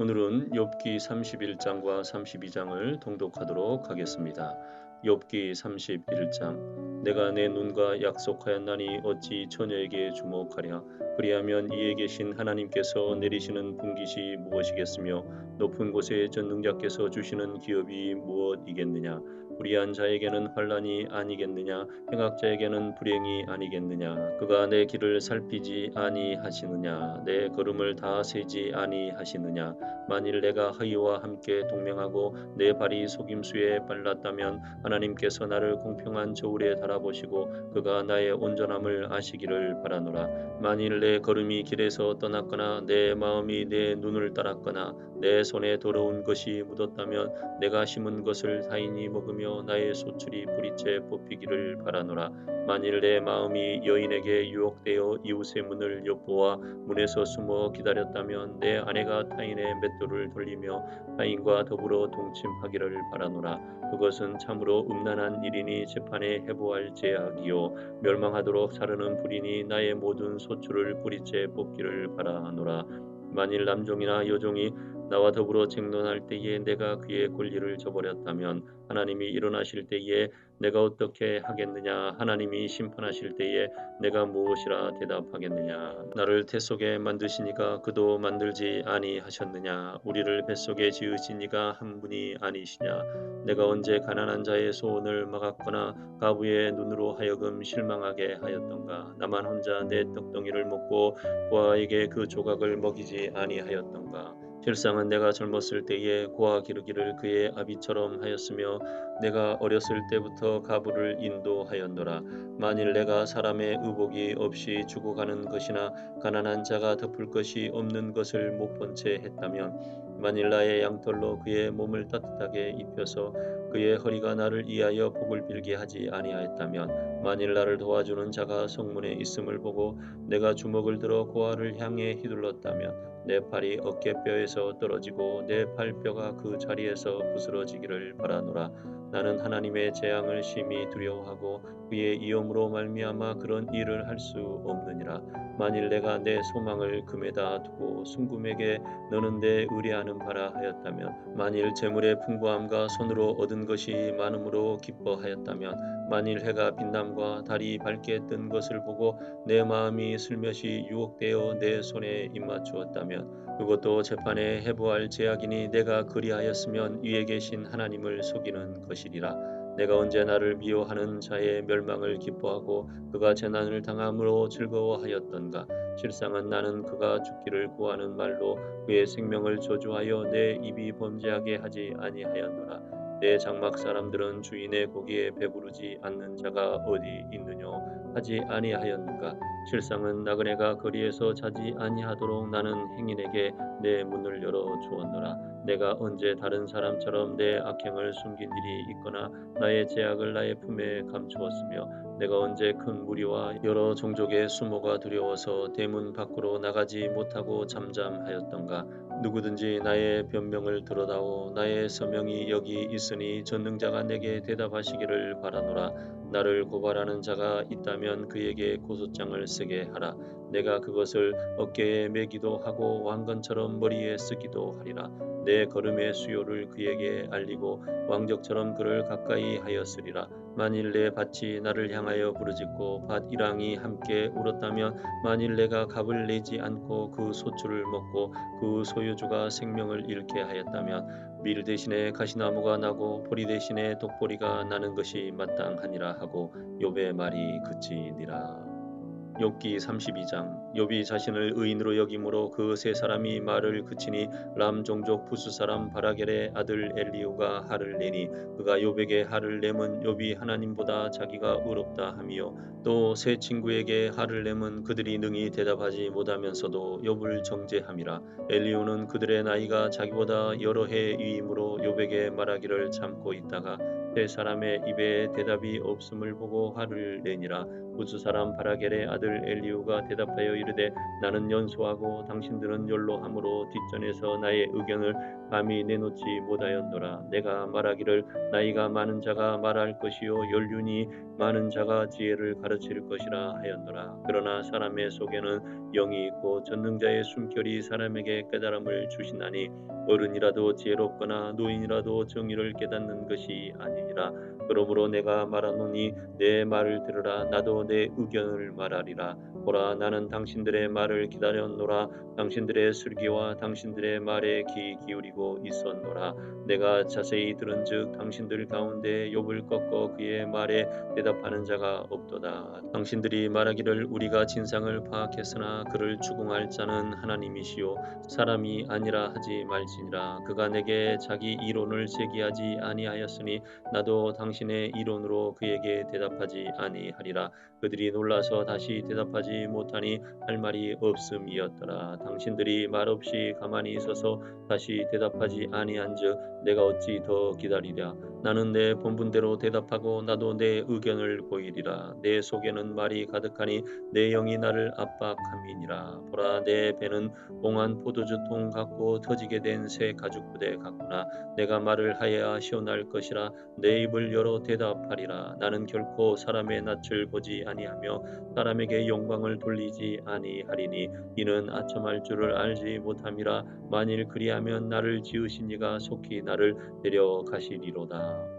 오늘은 욥기 31장과 32장을 통독하도록 하겠습니다. 욥기 31장 내가 내 눈과 약속하였나니 어찌 처녀에게 주목하랴 그리하면 이에 계신 하나님께서 내리시는 분깃이 무엇이겠으며 높은 곳에 전능자께서 주시는 기업이 무엇이겠느냐? 불의한 자에게는 환란이 아니겠느냐? 행악자에게는 불행이 아니겠느냐? 그가 내 길을 살피지 아니하시느냐? 내 걸음을 다 세지 아니하시느냐? 만일 내가 허위와 함께 동맹하고 내 발이 속임수에 발랐다면 하나님께서 나를 공평한 저울에 달아보시고 그가 나의 온전함을 아시기를 바라노라. 만일 내 걸음이 길에서 떠났거나 내 마음이 내 눈을 따랐거나 내 손에 더러운 것이 묻었다면 내가 심은 것을 타인이 먹으며 나의 소출이 뿌리째 뽑히기를 바라노라. 만일 내 마음이 여인에게 유혹되어 이웃의 문을 엿보아 문에서 숨어 기다렸다면 내 아내가 타인의 맷돌을 돌리며 타인과 더불어 동침하기를 바라노라. 그것은 참으로 음란한 일이니 재판에 해보할 죄악이요. 멸망하도록 자르는 불이니 나의 모든 소출을 뿌리째 뽑기를 바라노라. 만일 남종이나 여종이 나와 더불어 쟁론할 때에 내가 그의 권리를 저버렸다면 하나님이 일어나실 때에 내가 어떻게 하겠느냐? 하나님이 심판하실 때에 내가 무엇이라 대답하겠느냐? 나를 태 속에 만드시니가 그도 만들지 아니하셨느냐? 우리를 뱃속에 지으시니가 한 분이 아니시냐? 내가 언제 가난한 자의 소원을 막았거나 가부의 눈으로 하여금 실망하게 하였던가? 나만 혼자 내 떡덩이를 먹고 고아에게 그 조각을 먹이지 아니하였던가 실상은 내가 젊었을 때에 고아 기르기를 그의 아비처럼 하였으며 내가 어렸을 때부터 가부를 인도하였노라. 만일 내가 사람의 의복이 없이 죽어가는 것이나 가난한 자가 덮을 것이 없는 것을 못 본 채 했다면 나의 양털로 그의 몸을 따뜻하게 입혀서 그의 허리가 나를 위하여 복을 빌게 하지 아니하였다면 나를 도와주는 자가 성문에 있음을 보고 내가 주먹을 들어 고아를 향해 휘둘렀다면 내 팔이 어깨뼈에서 떨어지고 내 팔뼈가 그 자리에서 부스러지기를 바라노라. 나는 하나님의 재앙을 심히 두려워하고 그의 이염으로 말미암아 그런 일을 할 수 없느니라. 만일 내가 내 소망을 금에다 두고 순금에게 너는 내 의뢰하는 바라 하였다면 만일 재물의 풍부함과 손으로 얻은 것이 많음으로 기뻐하였다면 만일 해가 빛남과 달이 밝게 뜬 것을 보고 내 마음이 슬며시 유혹되어 내 손에 입맞추었다면 그것도 재판에 해부할 제약이니 내가 그리하였으면 위에 계신 하나님을 속이는 것이리라 내가 언제 나를 미워하는 자의 멸망을 기뻐하고 그가 재난을 당함으로 즐거워하였던가? 실상은 나는 그가 죽기를 구하는 말로 그의 생명을 저주하여 내 입이 범죄하게 하지 아니하였노라 내 장막 사람들은 주인의 고기에 배부르지 않는 자가 어디 있느냐 하지 아니하였는가? 실상은 나그네가 거리에서 자지 아니하도록 나는 행인에게 내 문을 열어 주었노라. 내가 언제 다른 사람처럼 내 악행을 숨긴 일이 있거나 나의 제약을 나의 품에 감추었으며 내가 언제 큰 무리와 여러 종족의 수모가 두려워서 대문 밖으로 나가지 못하고 잠잠하였던가 누구든지 나의 변명을 들어다오 나의 서명이 여기 있으니 전능자가 내게 대답하시기를 바라노라 나를 고발하는 자가 있다면 그에게 고소장을 쓰게 하라. 내가 그것을 어깨에 매기도 하고 왕건처럼 머리에 쓰기도 하리라. 내 걸음의 수요를 그에게 알리고 왕적처럼 그를 가까이 하였으리라. 만일 내 밭이 나를 향하여 부르짖고 밭 이랑이 함께 울었다면 만일 내가 값을 내지 않고 그 소출을 먹고 그 소유주가 생명을 잃게 하였다면 밀 대신에 가시나무가 나고 보리 대신에 독보리가 나는 것이 마땅하니라 하고 욥의 말이 그치니라. 욥기 32장. 욥이 자신을 의인으로 여김으로 그 세 사람이 말을 그치니 람 종족 부수 사람 바라겔의 아들 엘리우가 하를 내니 그가 욥에게 하를 내면 욥이 하나님보다 자기가 의롭다 하며 또 세 친구에게 하를 내면 그들이 능히 대답하지 못하면서도 욥을 정죄함이라. 엘리우는 그들의 나이가 자기보다 여러 해 위임으로 욥에게 말하기를 참고 있다가 세 사람의 입에 대답이 없음을 보고 화를 내니라. 우스 사람 바라겔의 아들 엘리우가 대답하여 이르되 나는 연소하고 당신들은 연로함으로 뒷전에서 나의 의견을 감히 내놓지 못하였노라. 내가 말하기를 나이가 많은 자가 말할 것이요 연륜이 많은 자가 지혜를 가르칠 것이라 하였노라. 그러나 사람의 속에는 영이 있고 전능자의 숨결이 사람에게 깨달음을 주시나니 어른이라도 지혜롭거나 노인이라도 정의를 깨닫는 것이 아니 니라 그러므로 내가 말하노니 내 말을 들으라. 나도 내 의견을 말하리라. 보라 나는 당신들의 말을 기다렸노라. 당신들의 슬기와 당신들의 말에 귀 기울이고 있었노라. 내가 자세히 들은즉 당신들 가운데 욥을 꺾어 그의 말에 대답하는 자가 없도다. 당신들이 말하기를 우리가 진상을 파악했으나 그를 추궁할 자는 하나님이시요. 사람이 아니라 하지 말지니라. 그가 내게 자기 이론을 제기하지 아니하였으니 나도 당신의 이론으로 그에게 대답하지 아니하리라. 그들이 놀라서 다시 대답하지 못하니 할 말이 없음이었더라. 당신들이 말없이 가만히 있어서 다시 대답하지 아니한즉 내가 어찌 더 기다리랴? 나는 내 본분대로 대답하고 나도 내 의견을 보이리라. 내 속에는 말이 가득하니 내 영이 나를 압박함이니라. 보라 내 배는 옹한 포도주통 같고 터지게 된 새 가죽 부대 같구나. 내가 말을 하여야 시원할 것이라 내 입을 열어 대답하리라. 나는 결코 사람의 낯을 보지 아니하며 사람에게 영광을 돌리지 아니하리니 이는 아첨할 줄을 알지 못함이라. 만일 그리하면 나를 지으신 이가 속히 나를 데려가시리로다